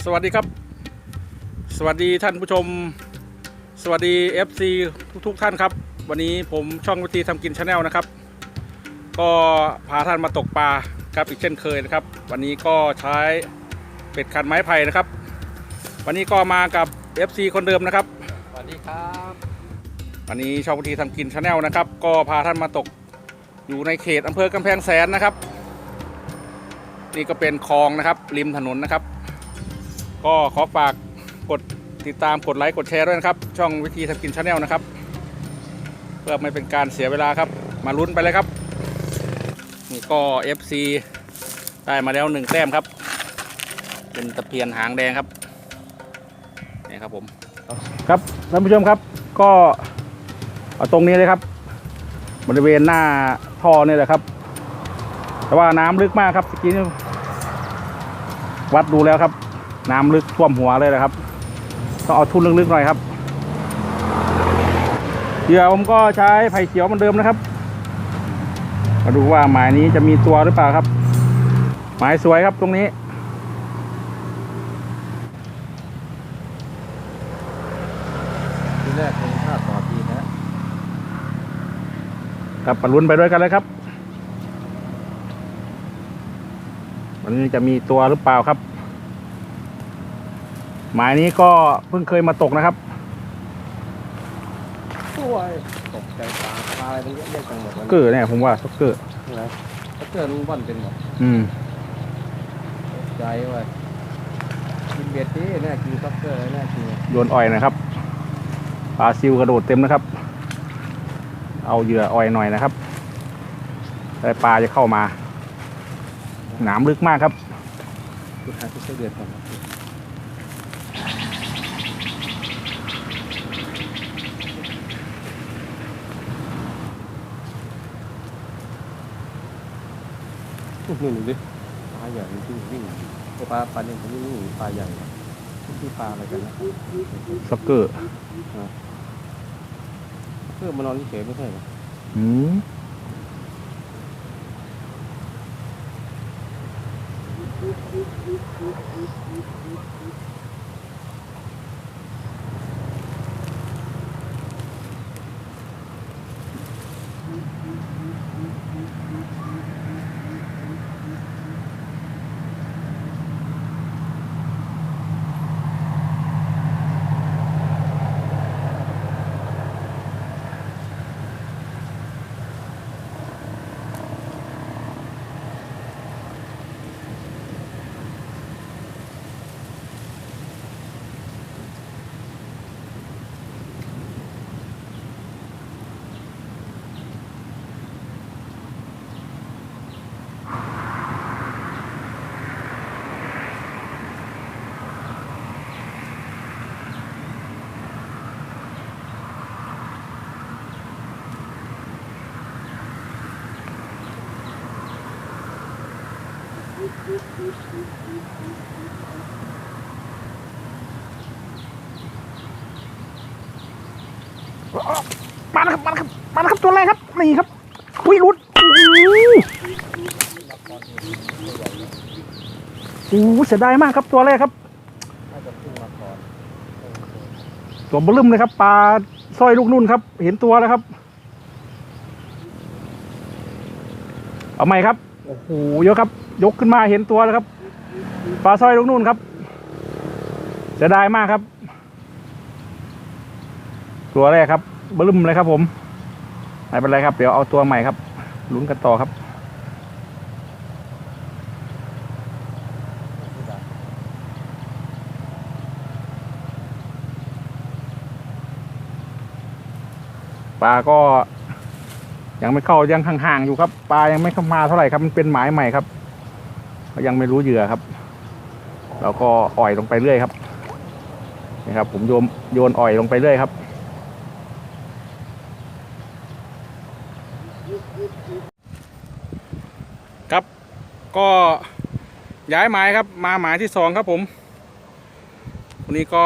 ก็สวัสดีครับ สวัสดีท่านผู้ชม สวัสดี FC ทุกๆท่านครับ วันนี้ผมช่องวิธีทำกินชาแนลนะครับ ก็พาท่านมาตกปลาครับอีกเช่นเคยนะครับ วันนี้ก็ใช้เป็ดขันไม้ไผ่นะครับ วันนี้ก็มากับ FC คนเดิมนะครับ สวัสดีครับ วันนี้ช่องวิธีทำกินชาแนลนะครับ ก็พาท่านมาตกอยู่ในเขตอำเภอกำแพงแสนนะครับ นี่ก็เป็นคลองนะครับ ริมถนนนะครับ ก็ขอฝากกดติดตามกดไลค์กดแชร์ด้วยนะครับ ช่องวิธีทำกินชาแนลนะครับ เพื่อไม่เป็นการเสียเวลาครับ มาลุ้นไปเลยครับ นี่ก็ FC ได้มาแล้วหนึ่งแต้มครับ เป็นตะเพียนหางแดงครับนี่ครับผมครับท่านผู้ชมครับ ก็ตรงนี้เลยครับ บริเวณหน้าท่อนี่แหละครับ แต่ว่าน้ำลึกมากครับเมื่อกี้นี่วัดดูแล้วครับ น้ำลึกท่วมหัวเลยนะครับต้องเอาทุ่นลึกๆหน่อยครับเหยื่อผมก็ใช้ไผ่เขียวเหมือนเดิมนะครับ มาดูว่าหมายนี้จะมีตัวหรือเปล่าครับ หมายสวยครับตรงนี้ ทีแรกเป็นท่าต่อทีนะครับมาลุ้นไปด้วยกันเลยครับ วันนี้จะมีตัวหรือเปล่าครับ หมายนี้ก็เพิ่งเคยมาตกนะครับโอ้ยตกใจปลาปลาอะไรมันเยอะแยะจังหมดเกอร์เนี่ยผมว่าซ็อกเกอร์นะถ้าเกิดมันบ่อนเป็นหมดอืมตกใจเว้ยกินเบ็ดดิแน่กินซักเกอร์แน่กินโยนอ่อยนะครับปลาซิวกระโดดเต็มนะครับ เอาเหยื่ออ่อยหน่อยนะครับแต่ปลาจะเข้ามาหนามลึกมากครับ คุณหาที่เสื้อเดือดก่อน นี่ดูดิปลาใหญ่วิ่งวิ่งปลาปลาเนี่ยมันวิ่งปลาใหญ่ที่ปลาอะไรกันนะซ็อกเกอร์เพื่อมานอนเฉยๆไม่ใช่เหรออืม มาแล้วครับมาแล้วครับมาแล้วครับตัวแรกครับนี่ครับอุ้ยรุดโอ้โหโอ้เสียดายมากครับตัวแรกครับตัวเบลึมเลยครับปลาสร้อยลูกนุ่นครับ เห็นตัวแล้วครับ เอาใหม่ครับโอ้โหเยอะครับ ยกขึ้นมาเห็นตัวแล้วครับปลาสร้อยลูกนุ่นครับเสียดายมากครับ ตัวแรกครับบลึมเลยครับ ผมไม่เป็นไรครับ เดี๋ยวเอาตัวใหม่ครับลุ้นกันต่อครับปลาก็ยังไม่เข้ายังห่างๆอยู่ครับ ปลายังไม่เข้ามาเท่าไหร่ครับมันเป็นหมายใหม่ครับยังไม่รู้เหยื่อครับ เราก็อ่อยลงไปเรื่อยครับนี่ครับ ผมโยนโยนอ่อยลงไปเรื่อยครับ ครับก็ย้ายหมายครับ มาหมายที่สองครับผมวันนี้ก็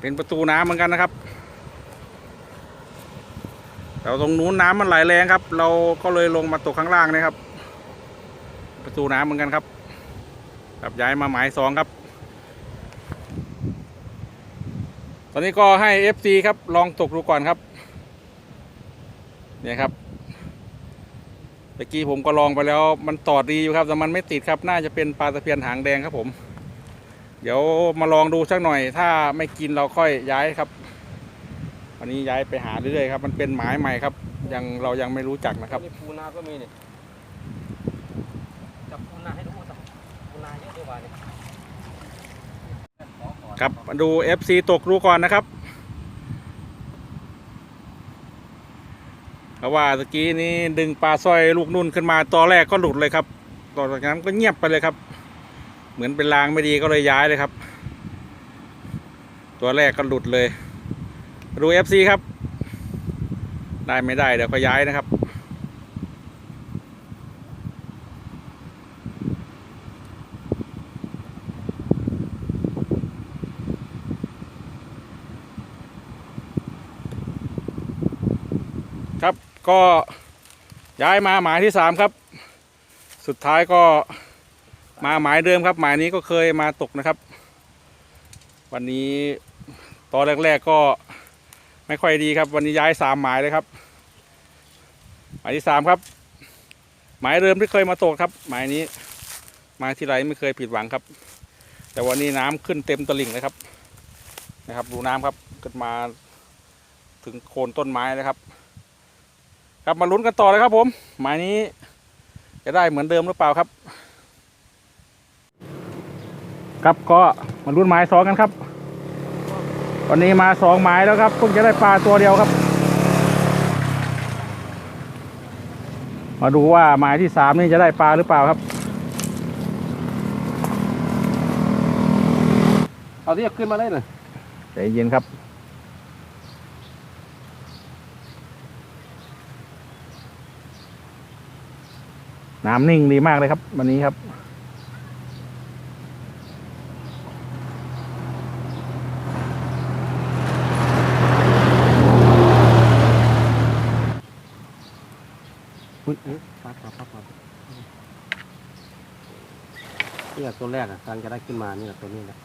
เป็นประตูน้ำเหมือนกันนะครับแต่ตรงนู้นน้ำมันไหลแรงครับ เราก็เลยลงมาตกข้างล่างนะครับ ประตูน้ำเหมือนกันครับครับย้ายมาหมายสองครับ ตอนนี้ก็ให้ FC ครับลองตกดูก่อนครับ เนี่ยครับเมื่อกี้ผมก็ลองไปแล้วมันตอดดีอยู่ครับแต่มันไม่ติดครับน่าจะเป็นปลาตะเพียนหางแดงครับผม เดี๋ยวมาลองดูสักหน่อย ถ้าไม่กินเราค่อยย้ายครับวันนี้ย้ายไปหาเรื่อยๆครับ มันเป็นหมายใหม่ครับ ยังเรายังไม่รู้จักนะครับนี่ปูนาก็มีนี่จับปูนาให้ดูสักปูนาเยอะดีกว่านี่ครับมาดู FC ตกดูก่อนนะครับ เพราะว่าตะกี้นี้ดึงปลาสร้อยลูกนุ่นขึ้นมาตอนแรกก็หลุดเลยครับต่อจากนั้นก็เงียบไปเลยครับ เหมือนเป็นรางไม่ดีก็เลยย้ายเลยครับ ตัวแรกก็หลุดเลยมาดู FC ครับ ได้ไม่ได้เดี๋ยวก็ย้ายนะครับ ก็ย้ายมาหมายที่สามครับ สุดท้ายก็มาหมายเดิมครับ หมายนี้ก็เคยมาตกนะครับ วันนี้ตอนแรก ๆก็ไม่ค่อยดีครับ วันนี้ย้ายสามหมายเลยครับ หมายที่สามครับ หมายเดิมที่เคยมาตกครับ หมายนี้มาที่ไรไม่เคยผิดหวังครับ แต่วันนี้น้ำขึ้นเต็มตลิ่งเลยครับนะครับ ดูน้ำครับขึ้นมาถึงโคนต้นไม้เลยครับ ครับมาลุ้นกันต่อเลยครับผม หมายนี้จะได้เหมือนเดิมหรือเปล่าครับ ครับก็มาลุ้นหมายสองกันครับ วันนี้มาสองหมายแล้วครับเพิ่งจะได้ปลาตัวเดียวครับ มาดูว่าหมายที่สามนี่จะได้ปลาหรือเปล่าครับ เอาที่ขึ้นมาเลยน่ะใจเย็นครับ น้ำนิ่งดีมากเลยครับ วันนี้ครับ อุ้ยอุ้ยปั๊บปั๊บปั๊บปั๊บนี่แหละตัวแรกอะกำลังจะได้ขึ้นมานี่แหละตัวนี้แหละ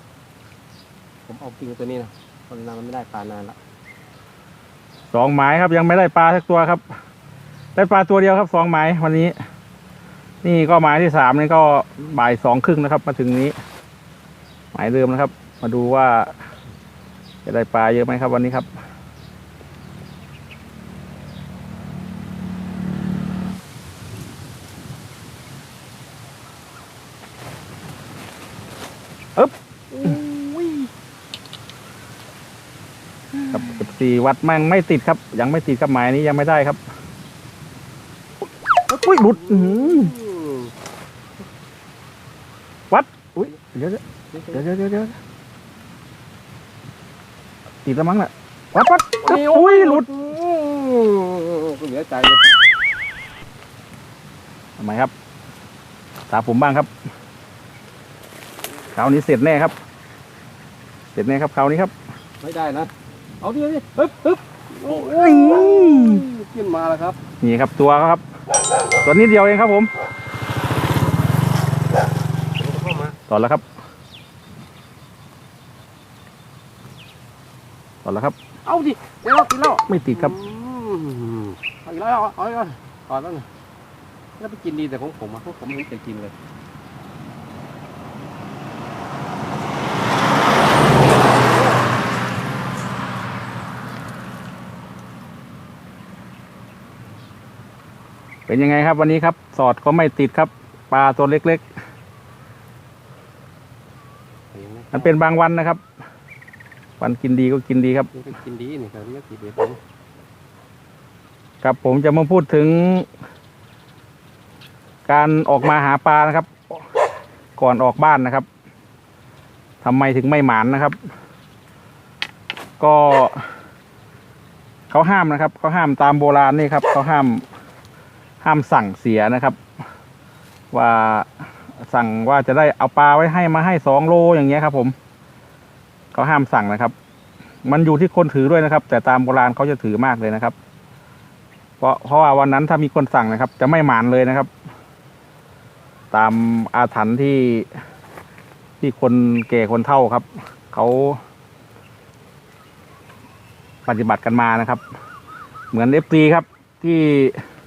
ผมเอาปิงตัวนี้นะคนนานมันไม่ได้ปลานานละสองหมายครับยังไม่ได้ปลาสักตัวครับ ได้ปลาตัวเดียวครับสองหมายวันนี้ นี่ก็หมายที่สามนี่ก็บ่ายสองครึ่งนะครับ มาถึงนี้ หมายเดิมนะครับ มาดูว่า จะได้ปลาเยอะไหมครับ วันนี้ครับ อึ๊บครับสี่วัดแม่งไม่ติดครับ ยังไม่ติดกับหมายนี้ยังไม่ได้ครับอุ้ยหลุด อื้อหือ อุ้ยเดี๋ยวเดี๋ยวเดี๋ยวเดี๋ยวเดี๋ยวติดแล้วมั้งน่ะวัดวัดวัดอุ้ยหลุดก็เหลือใจเลยทำไมครับ ตามผมบ้างครับคราวนี้เสร็จแน่ครับ เสร็จแน่ครับคราวนี้ครับ ไม่ได้นะ เอาดิเอาดิฮึบฮึบโอ้ยขึ้นมาแล้วครับ นี่ครับตัวเขาครับ ตัวนิดเดียวเองครับผมเข้ามาต่อแล้วครับ ต่อแล้วครับ เอาดิเดี๋ยวกินแล้วไม่ติดครับอืมเอาอีกแล้วเอาเอาอีกแล้วก่อนแล้วนะแล้วไปกินดีแต่ของผมอะพวกผมไม่เคยกินเลยเป็นยังไงครับวันนี้ครับ สอดก็ไม่ติดครับ ปลาตัวเล็กๆ มันเป็นบางวันนะครับ วันกินดีก็กินดีครับ กินดีนี่ครับไม่ติดเบ็ดนะครับผมจะมาพูดถึง การออกมาหาปลานะครับ ก่อนออกบ้านนะครับทำไมถึงไม่หมานนะครับ ก็เขาห้ามนะครับเขาห้ามตามโบราณนี่ครับเขาห้ามห้ามสั่งเสียนะครับ ว่าสั่งว่าจะได้เอาปลาไว้ให้มาให้สองโลอย่างเงี้ยครับผม เขาห้ามสั่งนะครับ มันอยู่ที่คนถือด้วยนะครับ แต่ตามโบราณเขาจะถือมากเลยนะครับ เพราะเพราะว่าวันนั้นถ้ามีคนสั่งนะครับ จะไม่หมานเลยนะครับ ตามอาถรรพ์ที่ที่คนแก่คนเฒ่าครับเขาปฏิบัติกันมานะครับ เหมือนเอฟซีครับ ที่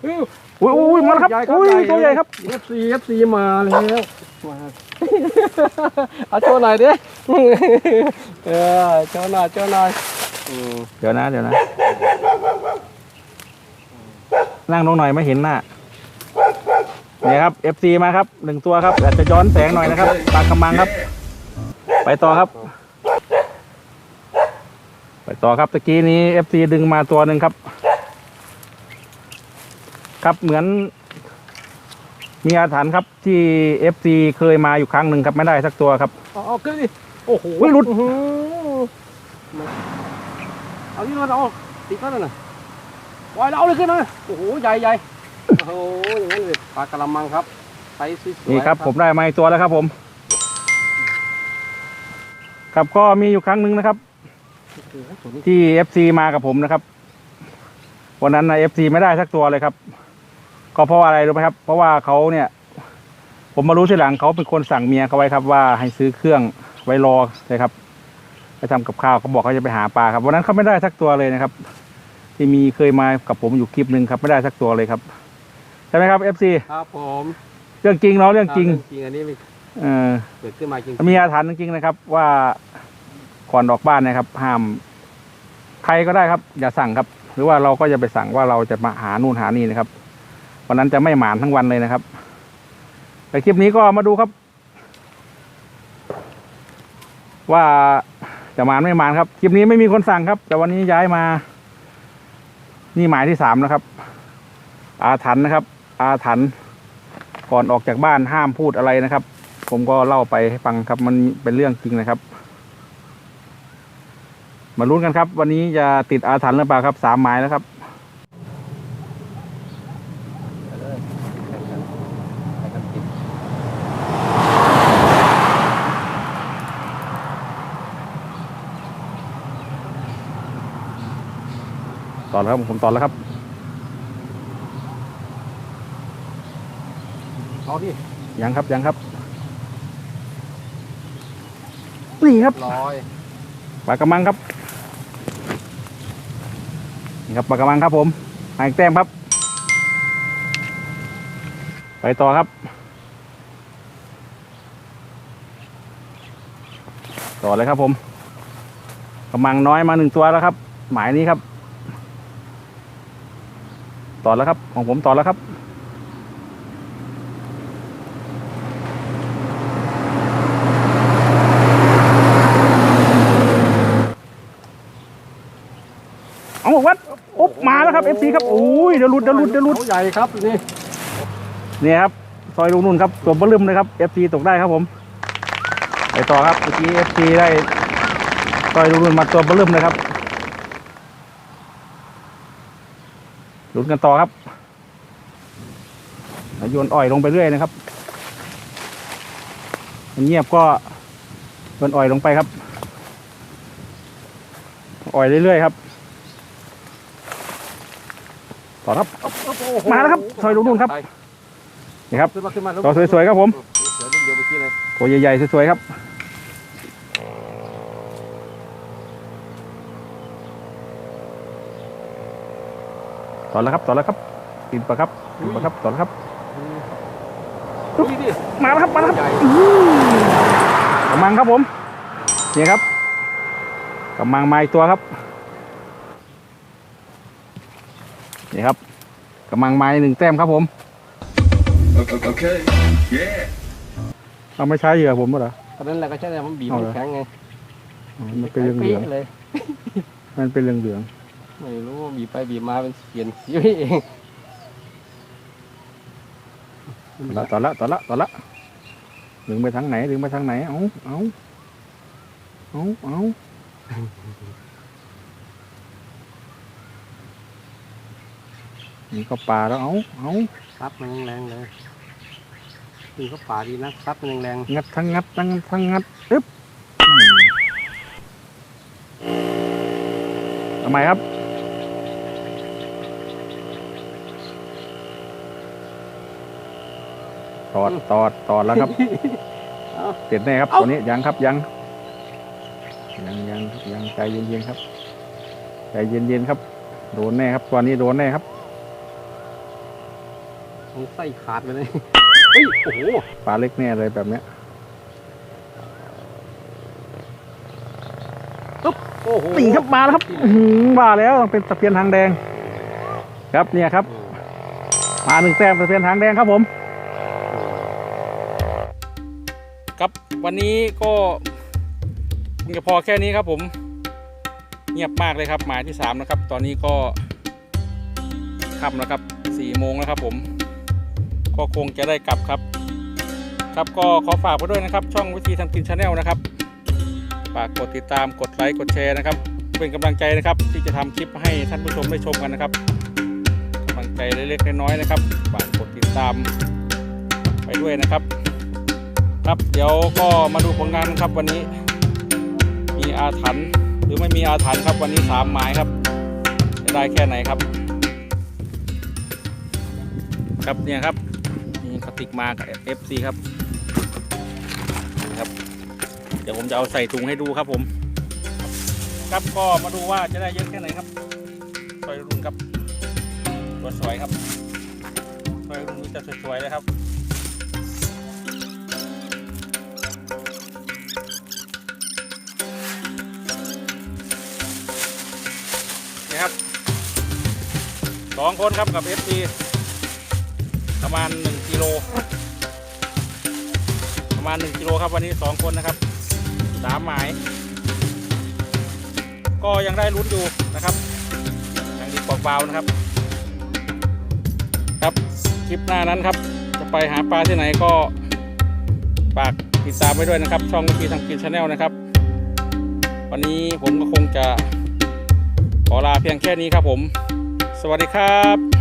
อุ้ยอุ้ยมาแล้วครับอุ้ยตัวใหญ่ครับเอฟซีเอฟซีมาแล้วมา เอาโชว์หน่อยดิเออโชว์หน่อยโชว์หน่อยอืมเดี๋ยวนะเดี๋ยวนะ นั่งลงหน่อยไม่เห็นหน้าเนี่ยครับ FC มาครับหนึ่งตัวครับอาจจะย้อนแสงหน่อยนะครับปลากระมังครับ ไปต่อครับ ไปต่อครับตะกี้นี้ FC ดึงมาตัวหนึ่งครับ ครับเหมือน มีอาถรรพ์ครับที่ FC เคยมาอยู่ครั้งหนึ่งครับไม่ได้สักตัวครับ เอาเอาขึ้นดิโอ้โหอุ๊ยหลุด อื้อหือเอาที่มันเอาติดก็นั่นน่ะปล่อยเราเอาเลยขึ้นมาโอ้โหใหญ่ใหญ่โอ้โหอย่างนั้นเลยปลากระมังครับไซส์สวยๆนี่ครับผมได้มาอีกตัวแล้วครับผม ครับก็มีอยู่ครั้งหนึ่งนะครับ โอ้โหตัวนี้ที่ FC มากับผมนะครับ วันนั้นนะ FC ไม่ได้สักตัวเลยครับ ก็เพราะว่าอะไรรู้ไหมครับ เพราะว่าเขาเนี่ย ผมมารู้ทีหลังเขาเป็นคนสั่งเมียเขาไว้ครับว่าให้ซื้อเครื่องไว้รอเลยครับไปทำกับข้าวเขาบอกเขาจะไปหาปลาครับวันนั้นเขาไม่ได้สักตัวเลยนะครับ ที่มีเคยมากับผมอยู่คลิปหนึ่งครับ ไม่ได้สักตัวเลยครับใช่ไหมครับ FC ครับผมเรื่องจริงเนาะเรื่องจริงจริงอันนี้มีเออเกิดขึ้นมาจริงมีอาถรรพ์จริงๆนะครับ ว่าก่อนออกบ้านนะครับ ห้าม ใครก็ได้ครับ อย่าสั่งครับ หรือว่าเราก็จะไปสั่งว่าเราจะมาหานู่นหานี่นะครับ วันนั้นจะไม่หมานทั้งวันเลยนะครับ แต่คลิปนี้ก็มาดูครับ ว่าจะหมานไม่หมานครับ คลิปนี้ไม่มีคนสั่งครับ แต่วันนี้ย้ายมา นี่หมายที่สามนะครับ อาถรรพ์นะครับ อาถรรพ์ก่อนออกจากบ้านห้ามพูดอะไรนะครับ ผมก็เล่าไปให้ฟังครับ มันเป็นเรื่องจริงนะครับ มาลุ้นกันครับ วันนี้จะติดอาถรรพ์หรือเปล่าครับสามหมายแล้วครับ ตอนแล้วครับผมตอนแล้วครับเอาดิยังครับยังครับนี่ครับลอยปลากระมังครับนี่ครับปลากระมังครับผมหาอีกแต้มครับ ไปต่อครับ ต่อเลยครับผมกระมังน้อยมาหนึ่งตัวแล้วครับ หมายนี้ครับ ต่อแล้วครับ ของผมต่อแล้วครับ เอาวัดอุ๊บมาแล้วครับ FC ครับโอ้ยเดี๋ยวหลุดเดี๋ยวหลุดเดี๋ยวหลุดเขาใหญ่ครับนี่เนี่ยครับซอยลุงนุ่นครับตัวเบลึมเลยครับ FC ตกได้ครับผมไปต่อครับเมื่อกี้ FC ได้ซอยลุงนุ่นมาตัวเบลึมเลยครับ ลุ้นกันต่อครับแล้วโยนอ้อยลงไปเรื่อยนะครับมันเงียบก็โยนอ้อยลงไปครับอ้อยเรื่อยๆครับ ต่อครับ มาแล้วครับซอยลุงนุ่นครับ นี่ครับขึ้นมาขึ้นมาตัวสวยๆครับผมสวยๆลูกเดียวเมื่อกี้เลยตัวใหญ่ๆสวยๆครับ ต่อแล้วครับต่อแล้วครับติดปะครับติดปะครับต่อแล้วครับดูดิมาแล้วครับมาแล้วครับใหญ่กำมังครับผมนี่ครับกำมังมาอีกตัวครับนี่ครับกำมังมาอีกหนึ่งแต้มครับผม Okay. Yeah. เอาไม่ใช้เหยื่อผมเหรอตอนนั้นแหละก็ใช่แต่มันบีบเอามันเหรอแข็งไงอ๋อมันเป็นเหลืองเหลืองป๊ะเลยๆมันเป็นเหลืองเหลือง ไม่รู้ว่าบีบไปบีบมาเป็นเปลี่ยนสีไปเองๆต่อละต่อละต่อละต่อละดึงไปทางไหนดึงไปทางไหน เอาเอาเอาเอานี่ก็ปลาแล้วเอาเอาซับมันแรงๆเลยนี่ก็ป่าดีนะซับมันแรงงัดทั้งงัดทั้งทั้งงัดอึ๊บทำไมครับ ตอดตอดตอดแล้วครับเอาเสร็จแน่ครับเอ้าตัวนี้ยังครับยังยังยังครับยังใจเย็นๆครับ ใจเย็นๆครับ โดนแน่ครับตัวนี้โดนแน่ครับของไส้ขาดไปเลยเฮ้ยโอ้โหปลาเล็กแน่เลยแบบเนี้ยโอ้โหนี่ครับมาแล้วครับอื้อหือมาแล้วต้องเป็นตะเพียนหางแดง ครับเนี่ยครับมาหนึ่งแต้มตะเพียนหางแดงครับผม วันนี้ก็คงจะพอแค่นี้ครับผมเงียบมากเลยครับ หมายที่สามนะครับ ตอนนี้ก็ค่ำแล้วครับสี่โมงแล้วครับ ผม ก็คงจะได้กลับครับ ครับก็ขอฝากไว้ด้วยนะครับ ช่องวิธีทำกินชาแนลนะครับฝากกดติดตามกดไลค์กดแชร์นะครับ เป็นกำลังใจนะครับ ที่จะทำคลิปให้ท่านผู้ชมได้ชมกันนะครับกำลังใจเล็กๆน้อยๆนะครับฝากกดติดตามไปด้วยนะครับ ครับเดี๋ยวก็มาดูผลงานครับวันนี้ มีอาถรรพ์หรือไม่มีอาถรรพ์ครับวันนี้สามหมายครับจะได้แค่ไหนครับ ครับเนี่ยครับนี่กระติกมากับ FC ครับครับ เดี๋ยวผมจะเอาใส่ถุงให้ดูครับผม ครับก็มาดูว่าจะได้เยอะแค่ไหนครับซอยรุ่นครับตัวสวยครับซอยรุ่นนี้จะสวยๆเลยครับ 2 คนครับกับ FT ประมาณ 1กิโลประมาณ 1กิโลครับวันนี้ 2 คนนะครับ3หมาย ก็ยังได้ลุ้นอยู่นะครับยังดีกว่เบานะครับ ครับคลิปหน้านั้นครับ จะไปหาปลาที่ไหนก็ฝากติดตามไว้ด้วยนะครับ ช่องวิธีทางกินชาแนลนะครับ วันนี้ผมก็คงจะขอลาเพียงแค่นี้ครับผม วัสดีครับ